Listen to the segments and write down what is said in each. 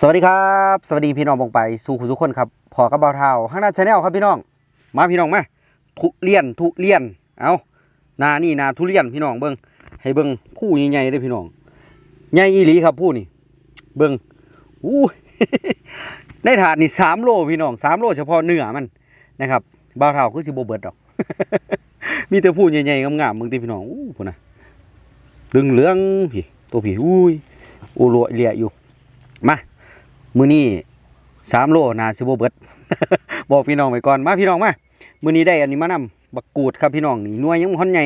สวัสดีครับ สวัสดีพี่น้องบงไปสู่คุทุกคนครับพอกับเบาเท้าห้างหน้าชาแนลครับพี่น้อง มาพี่น้องมาทุเรียนทุเรียนเอานานี่นาทุเรียนพี่น้องเบิ้งให้เบิ้งผู้ใหญ่ๆเด้อพี่น้องใหญ่อีหลีครับผู้นี่ เบิ้งอู้ในถาดนี่สามโลพี่น้องสามโลเฉพาะเนื้อมันนะครับเบาเท้าคือสิบเบิดดอก มีแต่ผู้ใหญ่ๆงามๆมึงตีพี่น้องอู้พุ่นะดึงเหลืองพี่ตัวพี่อุ้ยโอโลเลียอยู่มา มือนี้สามโลนาซิโบเบิดบอกพี่น้องไปก่อนมาพี่น้องมามือนี้ได้อันนี้มานำบักกูดครับพี่น้องนี่นวยยังค่อนใหญ่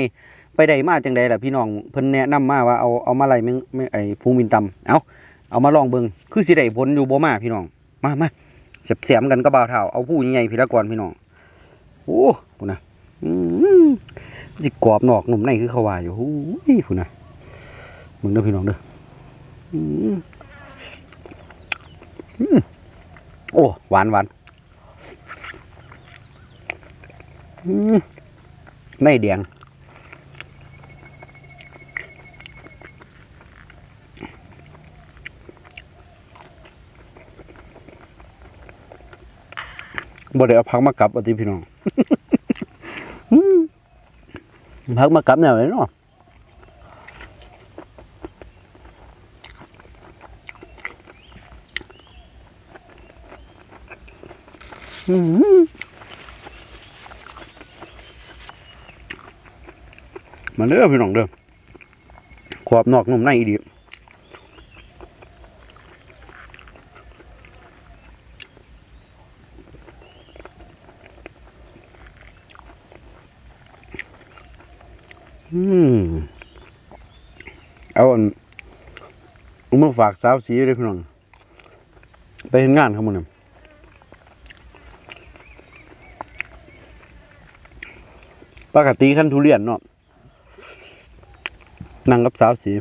ไปได้มาจังใดล่ะพี่น้องเพิ่นแนะนำมาว่าเอาเอามาไล่แมงแมงไอ้ฟูมินตำเอาเอามาลองเบิ่งคือสิได้ผลอยู่บ่มาพี่น้องมามาเสียบๆกันก็บ่าวเท่าเอาผู้ใหญ่พี่ละก่อนพี่น้องโอ้พุ่นน่ะอืมมันสิกรอบนอกหนุ่มในคือเขาว่าอยู่หูยพุ่นน่ะมึงเด้อพี่น้องเด้ออืม โอ้ หวานหวานในแดงบ่ได้เอาพักมากลับเอาที่พี่น้องพักมากลับแนวไหนเนาะ มาเด้อพี่น้องเด้อขอบนอกนุ่มในอีดีอืมเอาอันเอามาฝากสาวสีเลยพี่น้อง ไปเห็นงานเขาหมดเลย ปกติขั้นทุเรียนเนาะนั่งกับสาวสี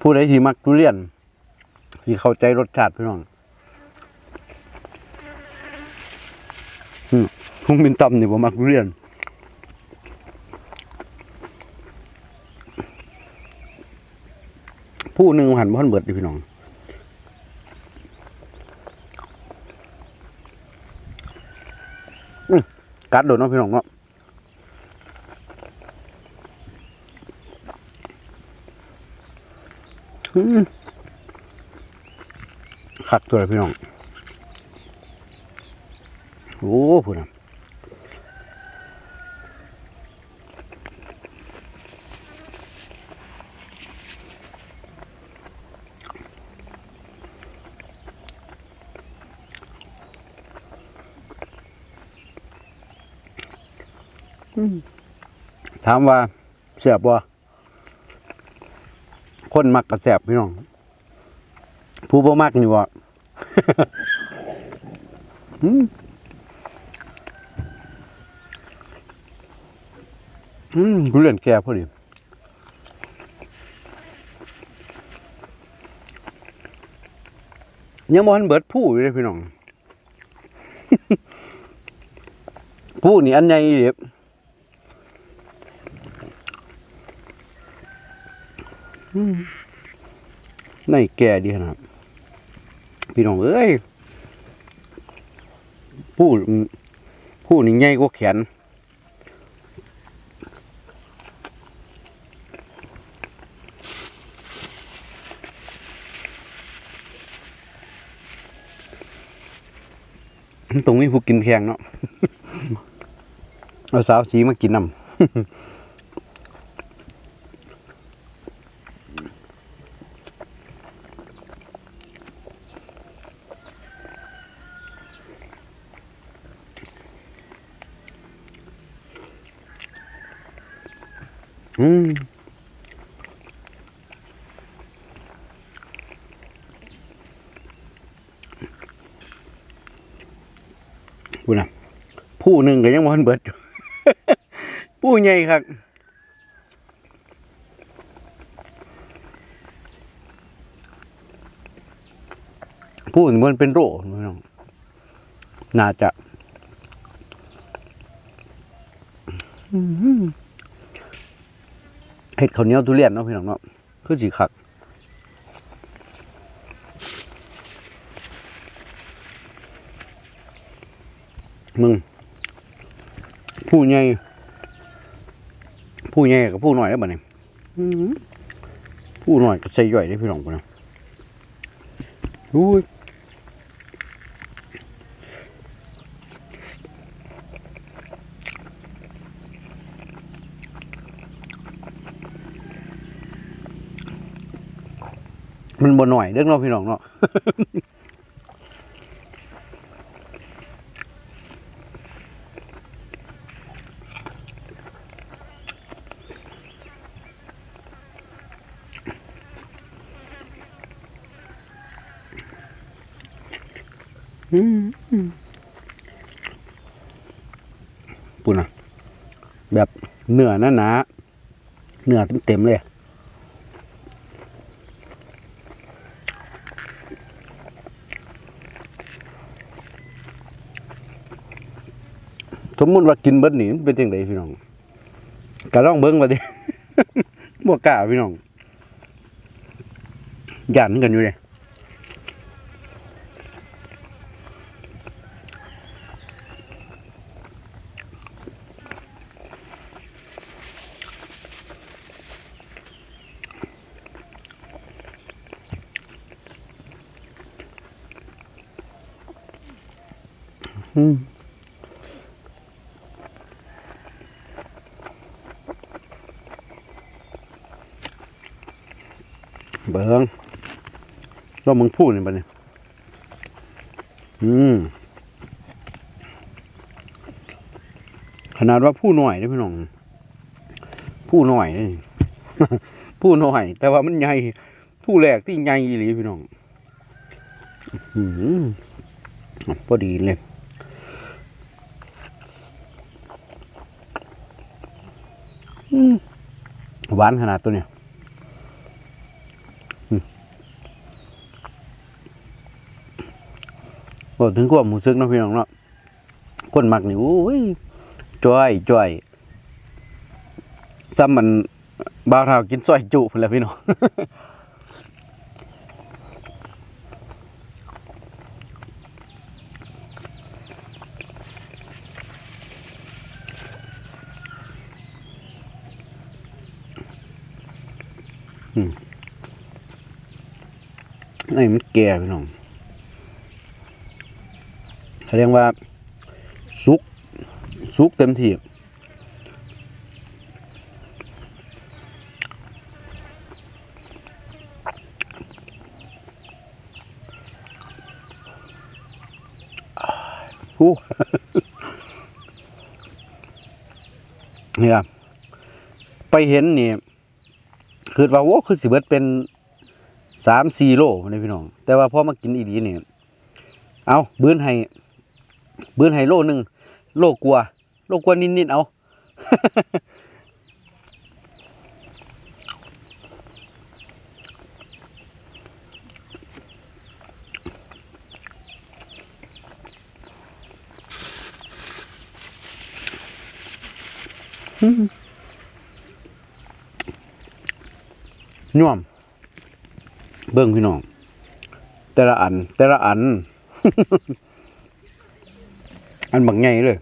ผู้ใดที่มักทุเรียนที่เข้าใจรสชาติพี่น้องพุ่งบินต่ำนี่ผมมักทุเรียน ผู้หนึ่งหันพ่อนเบิดดิพี่น้องกัดโดนเนาะพี่น้องเนาะขักตัวเลยพี่น้อง โอ้พูดนะ ถามว่าแสบบ่คนมักกระแสบพี่น้อง ผู้บ่มักนี่บ่อืมอืมกูเล่นแก่พอดียังบ่ทันเบิดผู้อยู่เลยพี่น้อง ผู้นี่อันใหญ่เด็บ ในแก่ดีขนาดพี่น้องเอ้ยผู้ผู้นี่ใหญ่กว่าแขนตรงนี้ผู้กินแขงเนาะ เอาสาวสีมากินน้ำ พูดนะผู้หนึ่งก็ยังบ่ทันเบิดอยู่ผู้ใหญ่ครับพูดมันเป็นโรคพี่น้องน่าจะอื้อหือเห็ดข้าวเหนียวทุเรียนเนาะพี่น้องเนาะคือสีขัก มึง ผู้ใหญ่ผู้ใหญ่กับผู้น้อยแล้วบ่เนี่ยอื้อหือผู้น้อยก็ใส่ย่อยได้พี่น้องพุ่นนะอุ้ยมันบ่หน่อยเด้อเนาะพี่น้องเนาะ ปุ่นอะ แบบเนื้อหนาหนาๆเนื้อเต็มๆเลยสมมติว่ากินเบิดนี่เป็นจังไดพี่น้องก็ลองเบิ่งว่าดิบ่กล้าพี่น้องย่านกันอยู่เด้ เบิ้งว่ามึงพูดนี่ปะเนี่ยอืม ขนาดว่าผู้หน่อยนะพี่น้อง ผู้หน่อยนี่ผู้หน่อย แต่ว่ามันใหญ่ ผู้แรกที่ใหญ่อีหลีพี่น้อง อืมพอดีเลย อืม หวานขนาดตัวเนี้ยบอกถึงความหมูซึกเนาะพี่น้องเนาะคนมักนี่โอ้ยจ้อยจ้อยซ้ำมันบ่าวเท้ากินซอยจุพุ่นแหล้วพี่น้อง อืมไอ้มันแก่พี่น้องเขาเรียกว่าสุกสุกเต็มที่อู้นี่ล่ะไปเห็นนี่ คือว่าโอ้คือสิเบิดเป็นสามสี่โลนี่พี่น้อง แต่ว่าพอมากินอีดีนี่เอาบื้นให้บื้นให้โลหนึ่งโลกลัว โลกลัวนิดๆเอา น่วม เบิ่งพี่น้อง แต่ละอัน แต่ละอัน อันบักใหญ่เลย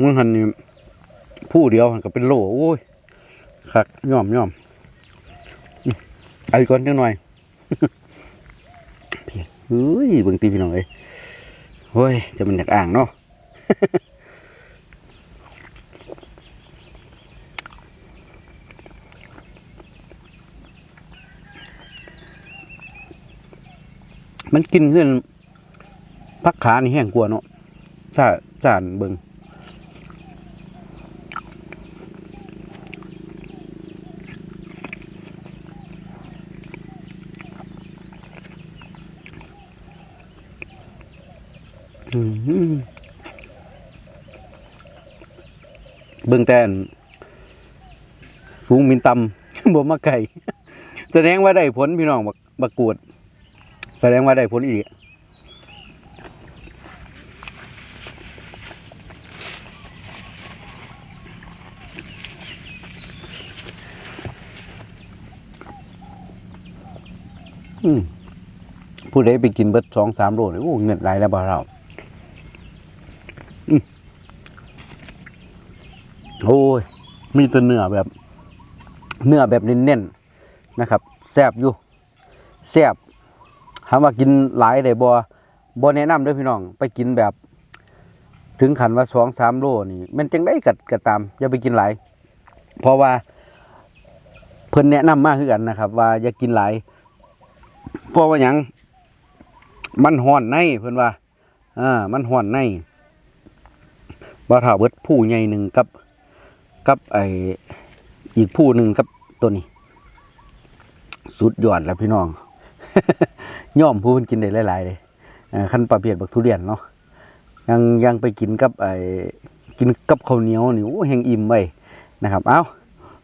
มันหันนี่ผู้เดียวหันก็เป็นโลโอ้ยคักย่อมย่อมอื้อเอาอีกก่อนจังหน่อยเพียเฮ้ยเบิ่งตีพี่น้องเอ้ยโอ้ยจะมันอยากอ่างเนาะ มันกินขึ้นพักขานี่แห้งกลัวเนาะจ้าจานเบิงอื้อหือเบิ่งแต่นสูงมินตำบ่มาไก่แสดงว่าได้ผลพี่น้องบักบักกวด แสดงว่าได้ผลอีกผู้ใดไปกินเบิดสองสามโลนี่โอ้เงินไหลายแล้วบ่เราอโอ้ย มีตัวเนื้อแบบ เนื้อแบบเน้นๆนะครับ แซบอยู่ แซบ ถามว่ากินหลายได้บ่บ่แนะนำเด้อพี่น้อง ไปกินแบบ ถึงขันว่าสองสามโลนี่มันจังได้กัดกัตามอย่าไปกินหลายเพราะว่า เพิ่นแนะนำมาคือกันนะครับ ว่าอย่ากินหลายเพราะว่าหยังมันห่อนในเพิ่นว่าอ่ามันห่อนในบ่าวเฒ่าเบิดผู้ใหญ่หนึ่งกับ กับไออีกผู้หนึ่งกับตัวนี้ สุดยอดแล้วพี่น้อง ย่อมผู้มันกินได้หลายๆเลยขั้นประเภทบักทุเรียนเนาะยังยังไปกินกับไอ้กินกับข้าวเหนียวนี่โอ้แหงอิ่มไว้นะครับ เอ้า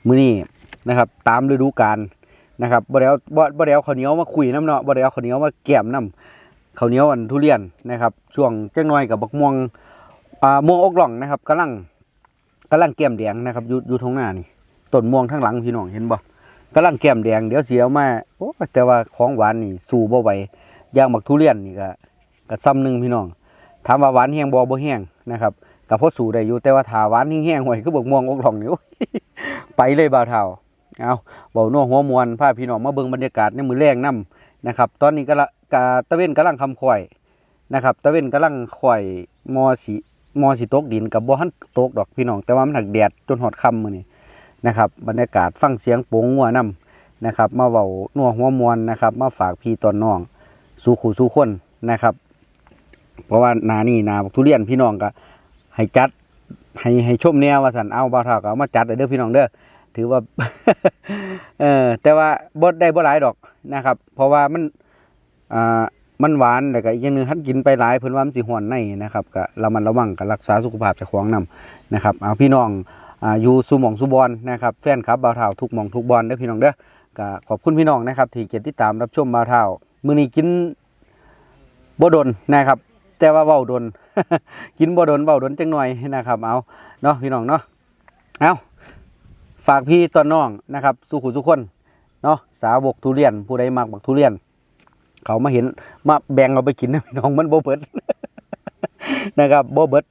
มื้อนี้นะครับ ตามฤดูกาลนะครับบ่ได้เอาบ่บ่ได้เอาข้าวเหนียวมาคุยน้ำเนาะบ่ได้เอาข้าวเหนียวมาแกมน้ำข้าวเหนียวอันทุเรียนนะครับ ช่วงจังน้อยกับบักม่วงอ่าม่วงอกหล่องนะครับกำลังกำลังแก้มแดงนะครับอยู่อยู่ทงหน้านี่ต้นม่วงทั้งหลังพี่น้องเห็นบ่ กำลังแก้มแดงเดี๋ยวเสียวมาโอ้แต่ว่าของหวานนี่สู้บ่ไหวอย่างบักทุเรียนนี่ก็ก็ซ้ำหนึงพี่น้องถามว่าหวานแห้งบ่บ่แห้งนะครับก็พอสู้ได้อยู่แต่ว่าถาหวานแห้งๆไว้คือบักม่วงอกหลองนี่โอ้ยไปเลยบ่าวเฒ่าเอาเว้านัวหัวมวนพาพี่น้องมาเบิ่งบรรยากาศในมือแรงนํนะครับ ตอนนี้ก็ละกะตะเวนกำลังคำข่อยนะครับตะเวนกำลังข่อยมอสีมอสิตกดินกับบ่ทันตกดอกพี่น้องแต่ว่ามันหักแดดจนหอดค่ำมื้อนี้ นะครับ บรรยากาศฟังเสียงโป่งงัวนํนะครับ มาเว้านัวหัวมวนนะครับ มาฝากพี่ตอนน้องสู่ขู่สู่คนนะครับ เพราะว่าหนานี่หนาทุเรียนพี่น้องก็ให้จัดให้ให้ชมแนวว่าสันเอาบ่าวเท่าก็เอามาจัดเด้อพี่น้องเด้อถือว่าเออแต่ว่าบ่ได้บ่หลายดอกนะครับ เพราะว่ามันอ่ามันหวานแต่ก็อีกอย่างหนึงท่านกินไปหลายเพิ่นว่ามันสิหวนในนะครับก็เระมัดระวังก็รักษาสุขภาพเจ้าของนํนะครับ เอาพี่น้อง อ่าอยู่สุหมองสุบอลนะครับแฟนคลับบ่าวเฒ่าทุกหมองทุกบอลเด้อพี่น้องเด้อก็ขอบคุณพี่น้องนะครับที่เกียรติดตามรับชมบ่าวเฒ่ามื้อนี้กินบ่ดนนะครับ แต่ว่าเว้าดน กินบ่ดนเว้าดนจังหน่อยนะครับ เอาเนาะพี่น้องเนาะเอาฝากพี่ตอนน้องนะครับสู่ขุสุคนเนาะสาวกทุเรียน ผู้ใดมักบักทุเรียน เขามาเห็นมาแบ่งเอาไปกินนะพี่น้องมันโบเบิดนะครับโบเบิด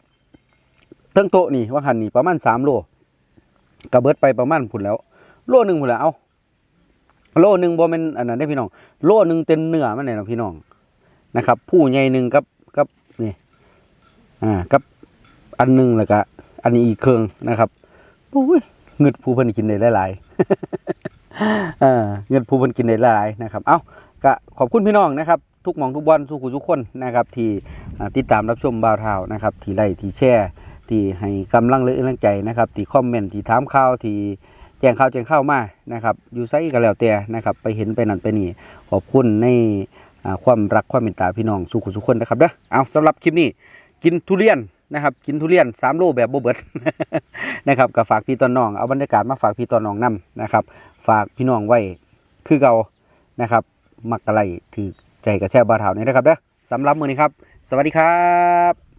ทั้งโต๊ะนี่ว่าหันนี่ประมาณสามโล กระเบิดไปประมาณพุ่นแล้ว โลหนึ่งพุ่นแล้วเอาโลหนึ่งบ่แม่นอันนั้นได้พี่น้อง โลหนึ่งเต็มเนื้อมันเลยนะพี่น้องนะครับ ผู้ใหญ่หนึ่งกับกับนี่อ่ากับอันหนึ่งแล้วก็อันนี้อีกเครื่องนะครับโอ้ยเงึดผู้เพิ่นกินได้หลายๆเออเงินผู้เพิ่นกินได้หลายๆนะครับ เอ้าก็ขอบคุณพี่น้องนะครับ ทุกมองทุกบอลทุกคู่ทุกคนนะครับ ที่ติดตามรับชมบ่าวเท่านะครับ ที่ไลค์ที่แชร์ ที่ให้กำลังเลือกำลังใจนะครับที่คอมเมนต์ที่ถามข่าวที่แจ้งข่าวแจ้งข่าวมานะครับอยู่ไซก็แล้วแต่นะครับไปเห็นไปนั่นไปนี่ขอบคุณในความรักความเมตตาพี่น้องสู่คู่ทุกคนนะครับเด้อเอาสำหรับคลิปนี้กินทุเรียนนะครับกินทุเรียน3โลแบบบเบิร์ดนะครับก็ฝากพี่ตอนน้องเอาบรรยากาศมาฝากพี่ตอนน้องนํนะครับฝากพี่น้องไว้คือเก่านะครับมักอะไรถือใจกับแช่บาเถานี่นะครับเด้อสำหรับมือนี้ครับ สวัสดีครับ